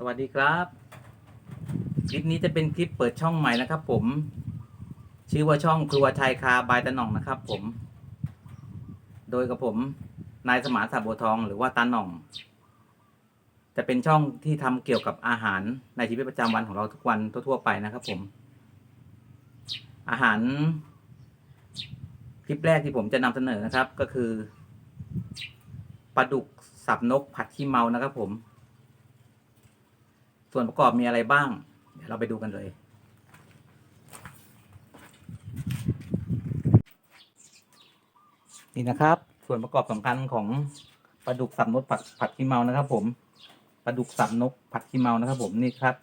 สวัสดีครับ คลิปนี้จะเป็นคลิปเปิดช่องใหม่นะครับ ผม ชื่อว่าช่องครัวไทยคาบายตะหน่องนะครับ ผม โดยกับผม นายสมานสับบัวทองหรือว่าตาหน่อง จะเป็นช่องที่ทำเกี่ยวกับอาหารในชีวิตประจำวันของเราทุกวันทั่วๆไปนะครับ ผม อาหาร คลิปแรกที่ผมจะนำเสนอนะครับ ก็คือปลาดุกสับนกผัดขี้เมานะครับ ผม ส่วนประกอบมีอะไรบ้าง เดี๋ยวเราไปดูกันเลย นี่นะครับ ส่วนประกอบสำคัญของปลาดุกสับนกผัดผัดขี้เมานะครับ ผมปลาดุกสับนกผัดขี้เมานะครับ ผมนี่ครับ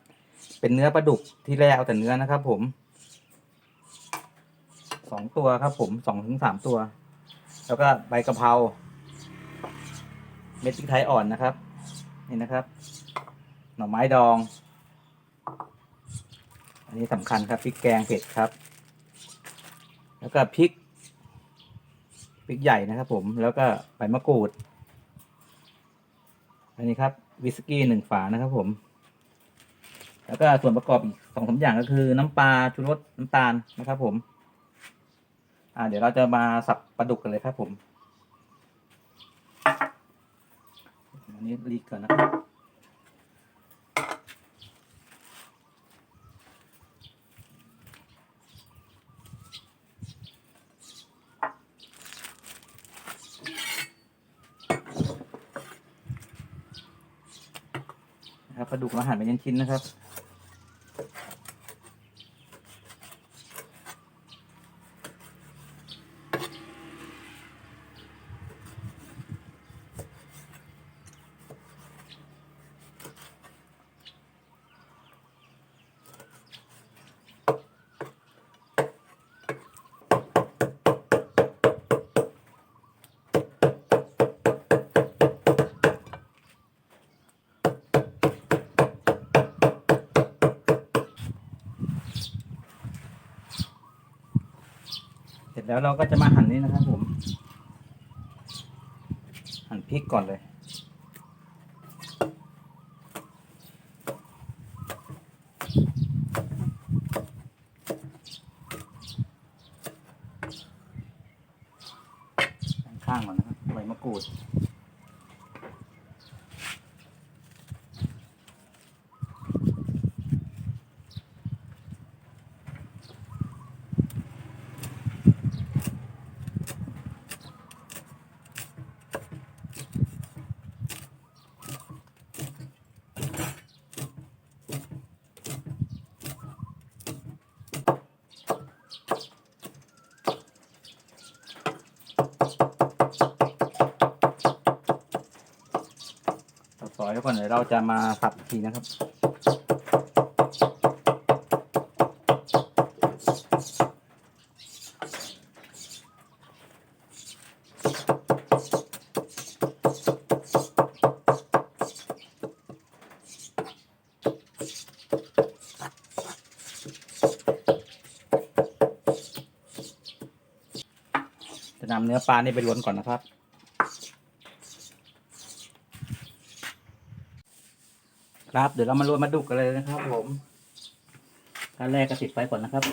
เป็นเนื้อปลาดุกที่แรกเอาแต่เนื้อนะครับ ผมสองตัวครับ ผมสองถึงสามตัว แล้วก็ใบกะเพราเม็ดพริกไทยอ่อนนะครับ นี่นะครับ หน่อไม้ดอง อันนี้สำคัญครับพริกแกงเผ็ดครับ แล้วก็พริกพริกใหญ่นะครับผมแล้วก็ใบมะกรูด อันนี้ครับวิสกี้หนึ่งฝานะครับผม แล้วก็ส่วนประกอบอีกสองสามอย่างก็คือน้ำปลาชูรสน้ำตาลนะครับผม อ่า เดี๋ยวเราจะมาสับปลาดุกกันเลยครับผมอันนี้รีก่อนนะครับ นะครับปลาดุกเราหั่นเป็นชิ้นๆนะครับ จแล้วเราก็จะมาหั่นนี่นะครับผม หั่นพริกก่อนเลย ข้างๆก่อนนะครับใบมะกรูด ก่อนเดี๋ยวเราจะมาสับอีกทีนะครับจะนำเนื้อปลานี่ไปล้วนก่อนนะครับ ครับ เดี๋ยวเรามาลวนมาดุกกันเลยนะครับ ผมขั้นแรกก็ติดไฟก่อนนะครับ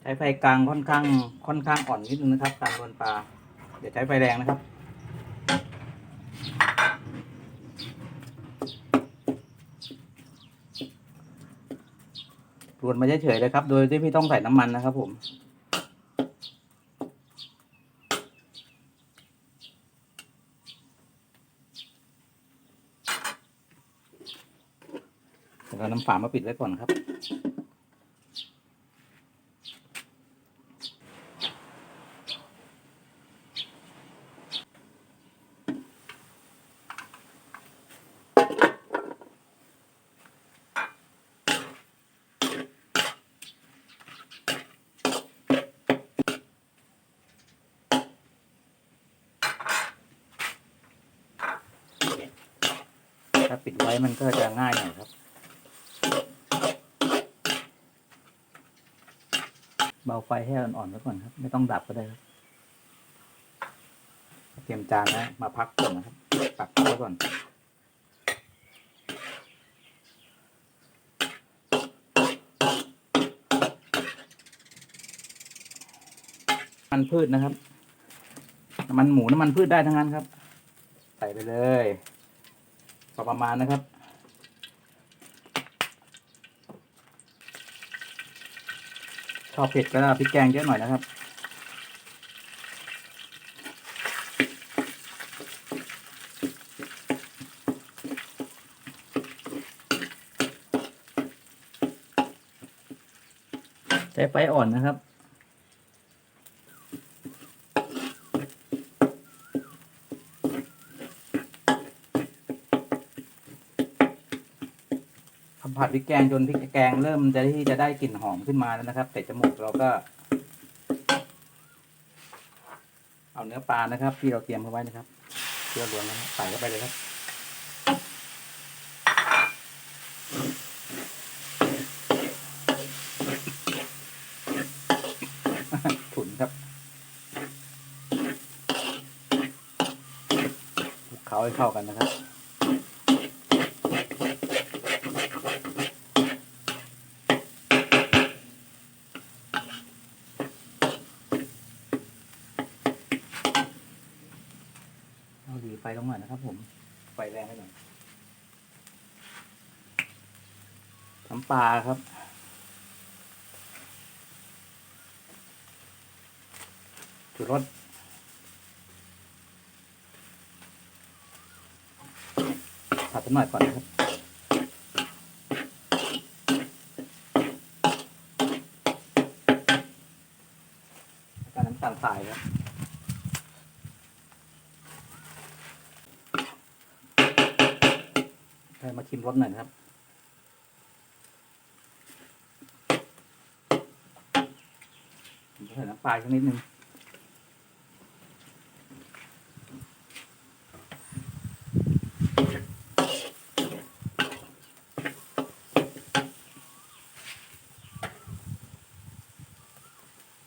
ใช้ไฟกลางค่อนข้างค่อนข้างอ่อนนิดนึงนะครับ การลวนปลาเดี๋ยวใช้ไฟแรงนะครับ วนมาเฉยๆเลยครับ โดยที่ไม่ต้องใส่น้ำมันนะครับผมแล้วก็น้ำฝามาปิดไว้ก่อนครับ ถ้าปิดไว้มันก็จะง่ายหน่อยครับ เบาไฟให้อ่อนๆไว้ก่อนครับ ไม่ต้องดับก็ได้ครับ เตรียมจานนะมาพักก่อนนะครับปักไว้ก่อนน้ำมันพืชนะครับ น้ำมันหมูน้ำมันพืชได้ทั้งนั้นครับ ใส่ไปเลย อประมาณนะครับ ชอบเผ็ดก็พริกแกงเยอะหน่อยนะครับใช้ไฟอ่อนนะครับ ผัดพริกแกงจนพริกแกงเริ่มจะที่จะได้กลิ่นหอมขึ้นมาแล้วนะครับเตะจมูกเราก็ เอาเนื้อปลานะครับ ที่เราเตรียมเอาไว้นะครับเชื่อรวมนะครับใส่เข้าไปเลยครับถุนครับคลุกเคล้าให้เข้ากันนะครับ เอาดีไฟ ลงหน่อยนะครับ ผมไฟแรงไปหน่อยน้ำปลาครับจุดรสผัดสักหน่อยก่อนนะครับ ให้มาชิมรสหน่อยนะครับใส่น้ำปลาสักนิดนึง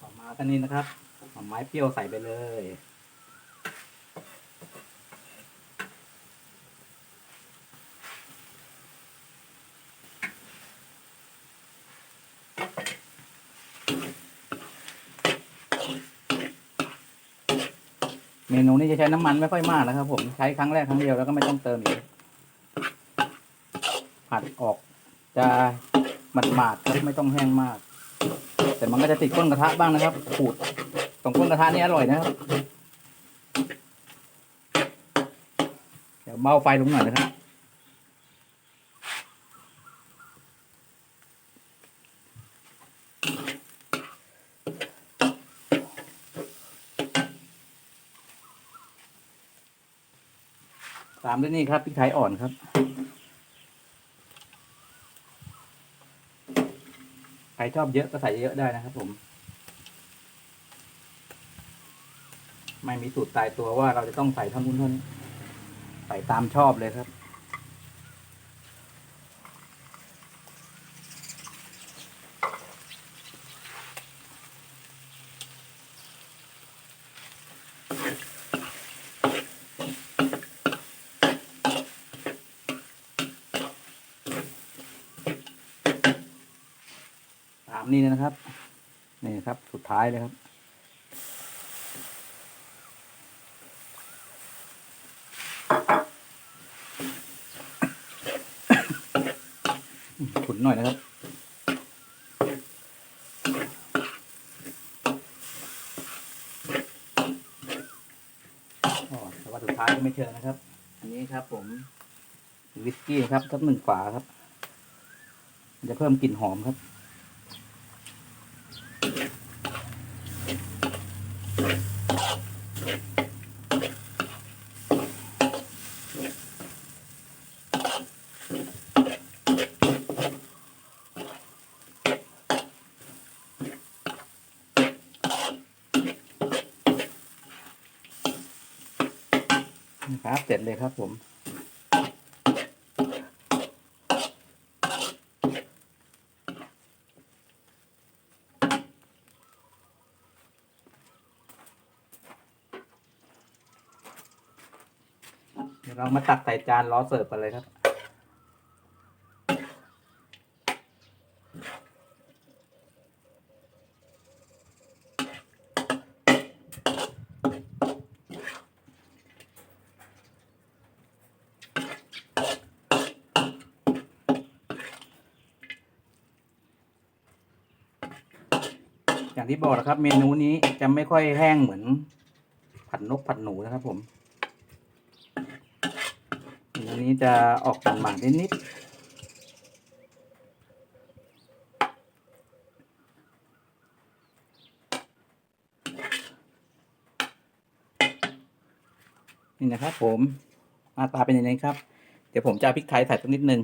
ต่อมากันนี้นะครับเอาไม้เปรี้ยวใส่ไปเลย เมนูนี้จะใช้น้ำมันไม่ค่อยมากนะครับ ผมใช้ครั้งแรกครั้งเดียวแล้วก็ไม่ต้องเติมอีกผัดออกจะหมาดๆครับไม่ต้องแห้งมาก แต่มันก็จะติดก้นกระทะบ้างนะครับขูดตรงก้นกระทะนี่อร่อยนะครับ เดี๋ยวเบาไฟลงหน่อยนะครับ ด้วยนี่ครับพริกไทยอ่อนครับ ใครชอบเยอะก็ใส่เยอะได้นะครับ ผม ไม่มีสูตรตายตัวว่าเราจะต้องใส่เท่านู้นเท่านี้ใส่ตามชอบเลยครับามนี้นะครับ นี่ครับสุดท้ายเลยครับ ขุนหน่อยนะครับอ๋อแต่ว่าสุดท้ายก็ไม่เชิงนะครับ อันนี้ครับผมวิสกี้ครับสักหนึ่งฝาครับมันจะเพิ่มกลิ่นหอมครับ ครับเสร็จเลยครับผมเรามาตักใส่จานล้อเสิร์ฟกันเลยครับ อย่างที่บอกนะครับ เมนูนี้จะไม่ค่อยแห้งเหมือน ผัดนกผัดหนูนะครับ ผมเมนูนี้จะออกหวานๆนิดๆนี่นะครับผมหน้าตาเป็นยังไงครับ เดี๋ยวผมจะพริกไทยใส่สักนิดนึง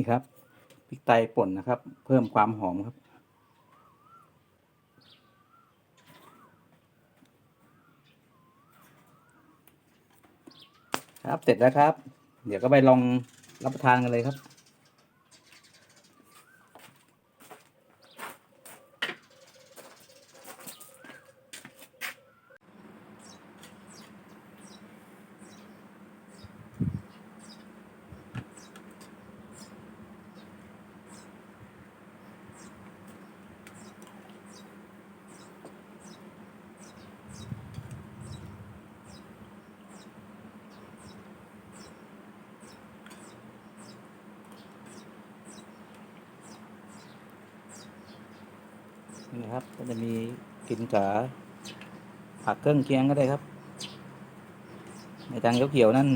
นี่ครับพริกไตป่นนะครับ เพิ่มความหอมครับ ครับเสร็จแล้วครับ เดี๋ยวก็ไปลองรับประทานกันเลยครับ นี่ครับ ก็จะมีกินกาผักเครื่องเคียงก็ได้ครับ ในทางเขียวๆนั่น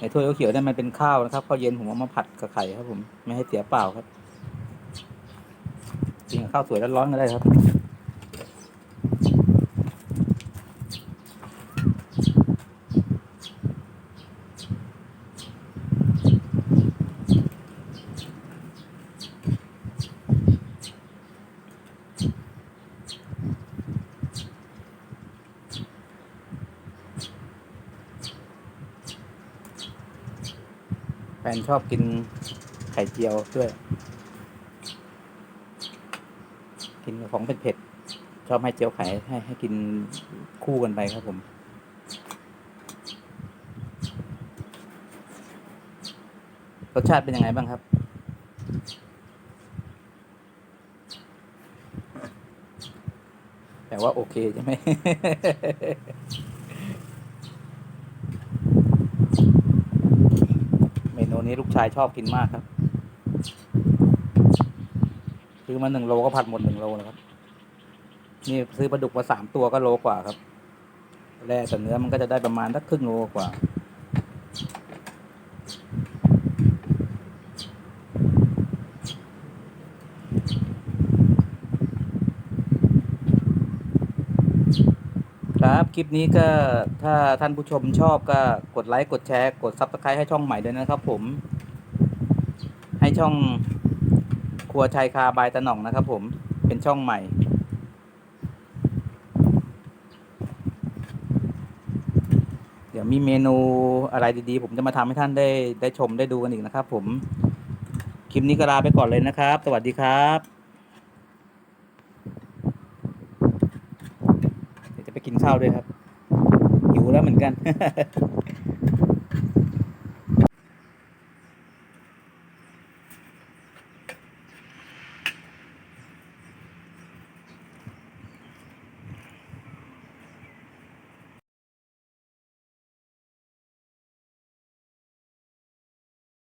ในถ้วยเขียวๆนั่นมันเป็นข้าวนะครับข้าวเย็นผมเอามาผัดกับไข่ครับผมไม่ให้เสียเปล่าครับกินกับข้าวสวยร้อนๆก็ได้ครับ แฟนชอบกินไข่เจียวด้วย กินของเผ็ดๆชอบให้เจียวไข่ให้ให้กินคู่กันไปครับผมรสชาติเป็นยังไงบ้างครับ แต่ว่าโอเคใช่ไหมนูนี้ลูก ชายชอบกินมากครับซื้อมาหนึ่งโลก็ผัดหมดหนึ่งโลนะครับ นี่ซื้อปลาดุกมาสามตัวก็โลกว่าครับแร่แต่เนื้อมันก็จะได้ประมาณสักครึ่งโลกว่า ครับคลิปนี้ก็ถ้าท่านผู้ชมชอบก็กดไลค์ กดแชร์ กดซับสไครต์ให้ช่องใหม่ด้วยนะครับผม ช่องครัวชายคาบายตะหน่องนะครับผมเป็นช่องใหม่ เดี๋ยวมีเมนูอะไรดีๆ ผมจะมาทำให้ท่านได้ได้ชมได้ดูกันอีกนะครับผม คลิปนี้ก็ลาไปก่อนเลยนะครับ สวัสดีครับเดี๋ยวจะไปกินข้าวด้วยครับหิวแล้วเหมือนกัน